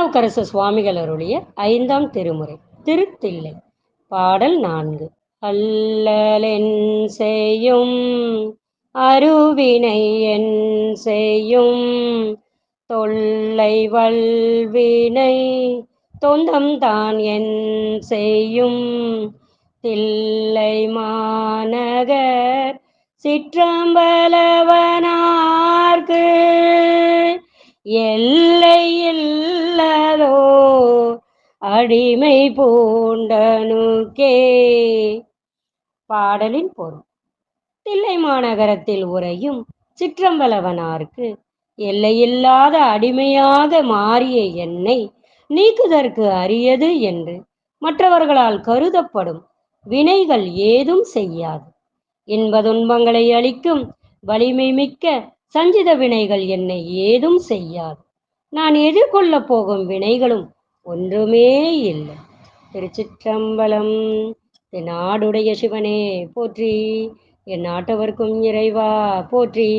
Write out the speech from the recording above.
திருநாவுக்கரசு சுவாமிகள் அருளிய ஐந்தாம் திருமுறை திருத்தில்லை. பாடல் நான்கு. அல்லலென் செய்யும் அருவினை என் செய்யும் தொல்லை வல்வினை தொந்தம் தான் என் செய்யும். தில்லை மாநகர் சிற்றம்பலவனார்க்கு எல்லையில் அடிமை பூண்டனுக்கே. பாடலின் பொருள். தில்லை மாநகரத்தில் உறையும் சிற்றம்பலவனாருக்கு எல்லையில்லாத அடிமையாக மாறிய என்னை நீக்குதற்கு அரியது என்று மற்றவர்களால் கருதப்படும் வினைகள் ஏதும் செய்யாது. இன்ப துன்பங்களை அளிக்கும் வலிமை மிக்க சஞ்சித வினைகள் என்னை ஏதும் செய்யாது. நான் எதிர்கொள்ளப் போகும் வினைகளும் ஒன்றுமே இல்லை. திருச்சிற்றம்பலம் என் நாடுடைய சிவனே போற்றி. என் நாட்டவர்க்கும் இறைவா போற்றி.